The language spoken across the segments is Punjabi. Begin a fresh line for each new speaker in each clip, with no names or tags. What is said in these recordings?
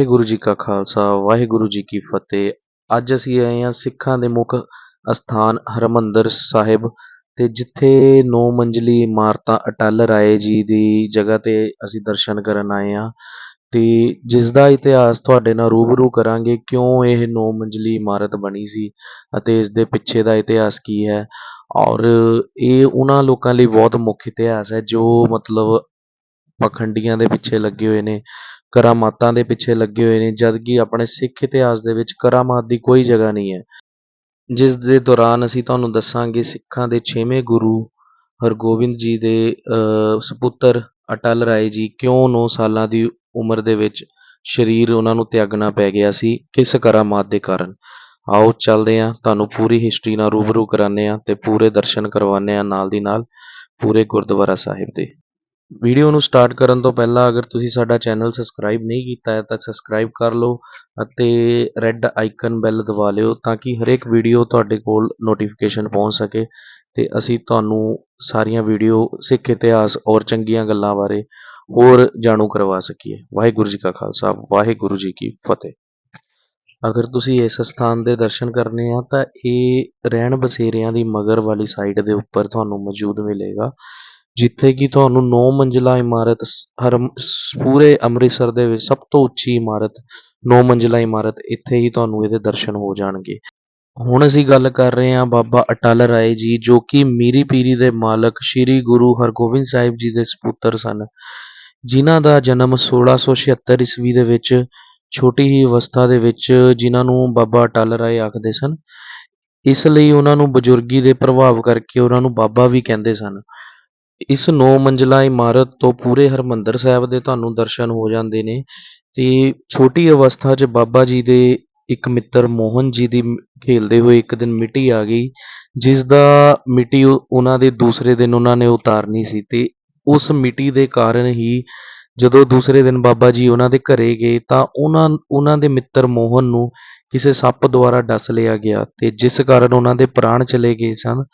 ਵਾਹਿਗੁਰੂ ਜੀ ਕਾ ਖਾਲਸਾ, ਵਾਹਿਗੁਰੂ ਜੀ ਕੀ ਫਤਿਹ। ਅੱਜ ਅਸੀਂ ਆਏ ਹਾਂ ਸਿੱਖਾਂ ਦੇ ਮੁੱਖ ਅਸਥਾਨ ਹਰਿਮੰਦਰ ਸਾਹਿਬ ਤੇ ਜਿੱਥੇ ਨੌ ਮੰਜ਼ਲੀ ਇਮਾਰਤਾਂ ਅਟਲ ਰਾਏ ਜੀ ਦੀ ਜਗ੍ਹਾ ਤੇ ਅਸੀਂ ਦਰਸ਼ਨ ਕਰਨ ਆਏ ਹਾਂ ਤੇ ਜਿਸ ਦਾ ਇਤਿਹਾਸ ਤੁਹਾਡੇ ਨਾਲ ਰੂਬਰੂ ਕਰਾਂਗੇ ਕਿਉਂ ਇਹ ਨੌ ਮੰਜ਼ਲੀ ਇਮਾਰਤ ਬਣੀ ਸੀ ਅਤੇ ਇਸ ਦੇ ਪਿੱਛੇ ਦਾ ਇਤਿਹਾਸ ਕੀ ਹੈ। ਔਰ ਇਹ ਉਹਨਾਂ ਲੋਕਾਂ ਲਈ ਬਹੁਤ ਮੁੱਖ ਇਤਿਹਾਸ ਹੈ ਜੋ ਮਤਲਬ ਪਖੰਡੀਆਂ ਦੇ ਪਿੱਛੇ ਲੱਗੇ ਹੋਏ ਨੇ। ਕਰਾਮਾਤਾਂ ਦੇ ਪਿੱਛੇ ਲੱਗੇ ਹੋਏ ਨੇ ਜਦਕਿ ਆਪਣੇ ਸਿੱਖ ਇਤਿਹਾਸ ਦੇ ਵਿੱਚ ਕਰਾਮਾਤ ਦੀ ਕੋਈ ਜਗ੍ਹਾ ਨਹੀਂ ਹੈ। ਜਿਸ ਦੇ ਦੌਰਾਨ ਅਸੀਂ ਤੁਹਾਨੂੰ ਦੱਸਾਂਗੇ ਸਿੱਖਾਂ ਦੇ ਛੇਵੇਂ ਗੁਰੂ ਹਰਗੋਬਿੰਦ ਜੀ ਦੇ ਅ, ਸਪੁੱਤਰ ਅਟਲ ਰਾਏ ਜੀ ਕਿਉਂ 9 ਸਾਲਾਂ ਦੀ ਉਮਰ ਦੇ ਵਿੱਚ ਸਰੀਰ ਉਹਨਾਂ ਨੂੰ ਤਿਆਗਣਾ ਪੈ ਗਿਆ ਸੀ ਕਿਸ ਕਰਾਮਾਤ ਦੇ ਕਾਰਨ? ਆਓ ਚੱਲਦੇ ਹਾਂ ਤੁਹਾਨੂੰ ਪੂਰੀ ਹਿਸਟਰੀ ਨਾਲ ਰੂਬਰੂ ਕਰਾਉਂਦੇ ਹਾਂ ਤੇ ਪੂਰੇ ਦਰਸ਼ਨ ਕਰਵਾਉਂਦੇ ਹਾਂ ਨਾਲ ਦੀ ਨਾਲ ਪੂਰੇ ਗੁਰਦੁਆਰਾ ਸਾਹਿਬ ਦੇ। ਵੀਡੀਓ ਨੂੰ ਸਟਾਰਟ ਕਰਨ ਤੋਂ ਪਹਿਲਾਂ ਅਗਰ ਤੁਸੀਂ ਸਾਡਾ ਚੈਨਲ ਸਬਸਕ੍ਰਾਈਬ ਨਹੀਂ ਕੀਤਾ ਹੈ ਤਾਂ ਸਬਸਕ੍ਰਾਈਬ ਕਰ ਲਓ ਅਤੇ ਰੈੱਡ ਆਈਕਨ ਬੈਲ ਦਬਾ ਲਿਓ ਤਾਂ ਕਿ ਹਰੇਕ ਵੀਡੀਓ ਤੁਹਾਡੇ ਕੋਲ ਨੋਟੀਫਿਕੇਸ਼ਨ ਪਹੁੰਚ ਸਕੇ ਤੇ ਅਸੀਂ ਤੁਹਾਨੂੰ ਸਾਰੀਆਂ ਵੀਡੀਓ ਸਿੱਖ ਇਤਿਹਾਸ ਔਰ ਚੰਗੀਆਂ ਗੱਲਾਂ ਬਾਰੇ ਹੋਰ ਜਾਣੂ ਕਰਵਾ ਸਕੀਏ। ਵਾਹਿਗੁਰੂ ਜੀ ਕਾ ਖਾਲਸਾ, ਵਾਹਿਗੁਰੂ ਜੀ ਕੀ ਫਤਿਹ। ਅਗਰ ਤੁਸੀਂ ਇਸ ਸਥਾਨ ਦੇ ਦਰਸ਼ਨ ਕਰਨੇ ਆ ਤਾਂ ਇਹ ਰਹਿਣ ਬਸੇਰਿਆਂ ਦੀ ਮਗਰ ਵਾਲੀ ਸਾਈਡ ਦੇ ਉੱਪਰ ਤੁਹਾਨੂੰ ਮੌਜੂਦ ਮਿਲੇਗਾ। ਜਿੱਥੇ ਕਿ ਤੁਹਾਨੂੰ ਨੌ ਮੰਜ਼ਿਲਾ ਇਮਾਰਤ ਸ- ਹਰ ਪੂਰੇ ਅੰਮ੍ਰਿਤਸਰ ਦੇ ਵਿੱਚ ਸਭ ਤੋਂ ਉੱਚੀ ਇਮਾਰਤ, ਨੌ ਮੰਜ਼ਿਲਾ ਇਮਾਰਤ, ਇੱਥੇ ਹੀ ਤੁਹਾਨੂੰ ਇਹਦੇ ਦਰਸ਼ਨ ਹੋ ਜਾਣਗੇ। ਹੁਣ ਅਸੀਂ ਗੱਲ ਕਰ ਰਹੇ ਹਾਂ ਬਾਬਾ ਅਟਲ ਰਾਏ ਜੀ, ਜੋ ਕਿ ਮੀਰੀ ਪੀਰੀ ਦੇ ਮਾਲਕ ਸ੍ਰੀ ਗੁਰੂ ਹਰਗੋਬਿੰਦ ਸਾਹਿਬ ਜੀ ਦੇ ਸਪੁੱਤਰ ਸਨ, ਜਿਨ੍ਹਾਂ ਦਾ ਜਨਮ 1676 ਈਸਵੀ ਦੇ ਵਿੱਚ ਛੋਟੀ ਹੀ ਅਵਸਥਾ ਦੇ ਵਿੱਚ ਜਿਨ੍ਹਾਂ ਨੂੰ ਬਾਬਾ ਅਟਲ ਰਾਏ ਆਖਦੇ ਸਨ। ਇਸ ਲਈ ਉਹਨਾਂ ਨੂੰ ਬਜ਼ੁਰਗੀ ਦੇ ਪ੍ਰਭਾਵ ਕਰਕੇ ਉਹਨਾਂ ਨੂੰ ਬਾਬਾ ਵੀ ਕਹਿੰਦੇ ਸਨ। ਇਸ ਨੌ ਮੰਜ਼ਿਲਾ ਇਮਾਰਤ ਤੋਂ ਪੂਰੇ ਹਰਿਮੰਦਰ ਸਾਹਿਬ ਦੇ ਤੁਹਾਨੂੰ ਦਰਸ਼ਨ ਹੋ ਜਾਂਦੇ ਨੇ ਤੇ ਛੋਟੀ ਅਵਸਥਾ 'ਚ ਬਾਬਾ ਜੀ ਦੇ ਇੱਕ ਮਿੱਤਰ ਮੋਹਨ ਜੀ ਦੀ ਖੇਡਦੇ ਹੋਏ ਇੱਕ ਦਿਨ ਮਿੱਟੀ ਆ ਗਈ, ਜਿਸ ਦਾ ਮਿੱਟੀ ਉਹਨਾਂ ਦੇ ਦੂਸਰੇ ਦਿਨ ਉਹਨਾਂ ਨੇ ਉਤਾਰਨੀ ਸੀ ਤੇ ਉਸ ਮਿੱਟੀ ਦੇ ਕਾਰਨ ਹੀ ਜਦੋਂ ਦੂਸਰੇ ਦਿਨ ਬਾਬਾ ਜੀ ਉਹਨਾਂ ਦੇ ਘਰੇ ਗਏ ਤਾਂ ਉਹਨਾਂ ਉਹਨਾਂ ਦੇ ਮਿੱਤਰ ਮੋਹਨ ਨੂੰ ਕਿਸੇ ਸੱਪ ਦੁਆਰਾ ਡਸ ਲਿਆ ਗਿਆ ਤੇ ਜਿਸ ਕਾਰਨ ਉਹਨਾਂ ਦੇ ਪ੍ਰਾਣ ਚਲੇ ਗਏ ਸਨ।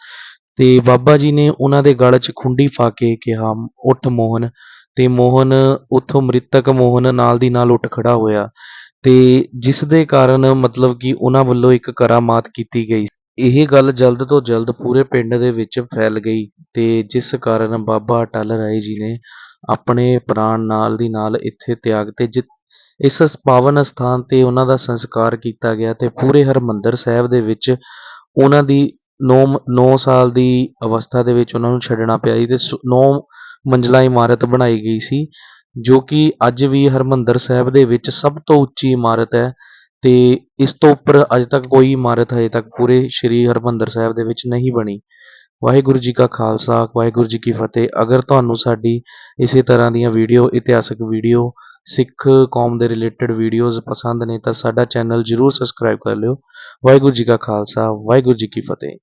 ਤੇ ਬਾਬਾ ਜੀ ਨੇ ਉਹਨਾਂ ਦੇ ਗਲ 'ਚ ਖੁੰਡੀ ਪਾ ਕੇ ਕਿਹਾ, ਉੱਠ ਮੋਹਨ। ਤੇ ਮੋਹਨ ਉੱਥੋਂ ਮ੍ਰਿਤਕ ਮੋਹਨ ਨਾਲ ਦੀ ਨਾਲ ਉੱਠ ਖੜਾ ਹੋਇਆ ਤੇ ਜਿਸ ਦੇ ਕਾਰਨ ਮਤਲਬ ਕਿ ਉਹਨਾਂ ਵੱਲੋਂ ਇੱਕ ਕਰਾਮਾਤ ਕੀਤੀ ਗਈ। ਇਹ ਗੱਲ ਜਲਦ ਤੋਂ ਜਲਦ ਪੂਰੇ ਪਿੰਡ ਦੇ ਵਿੱਚ ਫੈਲ ਗਈ ਤੇ ਜਿਸ ਕਾਰਨ ਬਾਬਾ ਅਟਲ ਰਾਏ ਜੀ ਨੇ ਆਪਣੇ ਪ੍ਰਾਣ ਨਾਲ ਦੀ ਨਾਲ ਇੱਥੇ ਤਿਆਗ ਤੇ ਜਿ- ਇਸ ਪਾਵਨ ਅਸਥਾਨ ਤੇ ਉਹਨਾਂ ਦਾ ਸੰਸਕਾਰ ਕੀਤਾ ਗਿਆ ਤੇ ਪੂਰੇ ਹਰਿਮੰਦਰ ਸਾਹਿਬ ਦੇ ਵਿੱਚ ਉਹਨਾਂ ਦੀ 9 9 ਸਾਲ ਦੀ ਅਵਸਥਾ ਦੇ ਵਿੱਚ ਉਹਨਾਂ ਨੂੰ ਛੱਡਣਾ ਪਿਆ ਸੀ ਤੇ 9 ਮੰਜ਼ਲਾ ਇਮਾਰਤ ਬਣਾਈ ਗਈ ਸੀ, ਜੋ ਕਿ ਅੱਜ ਵੀ ਹਰਿਮੰਦਰ ਸਾਹਿਬ ਦੇ ਵਿੱਚ ਸਭ ਤੋਂ ਉੱਚੀ ਇਮਾਰਤ ਹੈ ਤੇ ਇਸ ਤੋਂ ਉੱਪਰ ਅੱਜ ਤੱਕ ਕੋਈ ਇਮਾਰਤ ਹਜੇ ਤੱਕ ਪੂਰੇ ਸ਼੍ਰੀ ਹਰਿਮੰਦਰ ਸਾਹਿਬ ਦੇ ਵਿੱਚ ਨਹੀਂ ਬਣੀ। ਵਾਹਿਗੁਰੂ ਜੀ ਕਾ ਖਾਲਸਾ, ਵਾਹਿਗੁਰੂ ਜੀ ਕੀ ਫਤਿਹ। ਅਗਰ ਤੁਹਾਨੂੰ ਸਾਡੀ ਇਸੇ ਤਰ੍ਹਾਂ ਦੀਆਂ ਵੀਡੀਓ, ਇਤਿਹਾਸਕ ਵੀਡੀਓ, ਸਿੱਖ ਕੌਮ ਦੇ ਰਿਲੇਟਡ ਵੀਡੀਓਜ਼ ਪਸੰਦ ਨੇ ਤਾਂ ਸਾਡਾ ਚੈਨਲ ਜਰੂਰ ਸਬਸਕ੍ਰਾਈਬ ਕਰ ਲਿਓ। ਵਾਹਿਗੁਰੂ ਜੀ ਕਾ ਖਾਲਸਾ, ਵਾਹਿਗੁਰੂ ਜੀ ਕੀ ਫਤਿਹ।